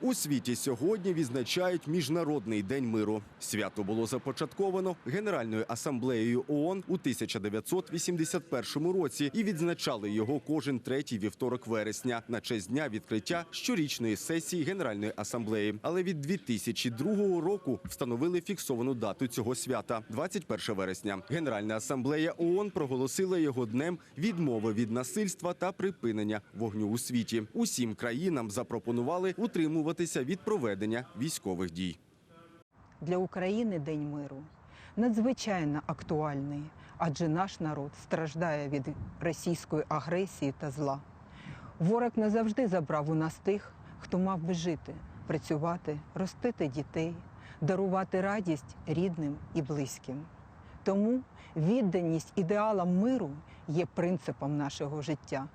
У світі сьогодні відзначають Міжнародний день миру. Свято було започатковано Генеральною асамблеєю ООН у 1981 році і відзначали його кожен третій вівторок вересня на честь дня відкриття щорічної сесії Генеральної асамблеї. Але від 2002 року встановили фіксовану дату цього свята 21 вересня. Генеральна асамблея ООН проголосила його днем відмови від насильства та припинення вогню у світі. Усім країнам запропонували утримуватися від проведення військових дій. Для України День миру надзвичайно актуальний, адже наш народ страждає від російської агресії та зла. Ворог назавжди забрав у нас тих, хто мав би жити, працювати, ростити дітей, дарувати радість рідним і близьким. Тому відданість ідеалам миру є принципом нашого життя.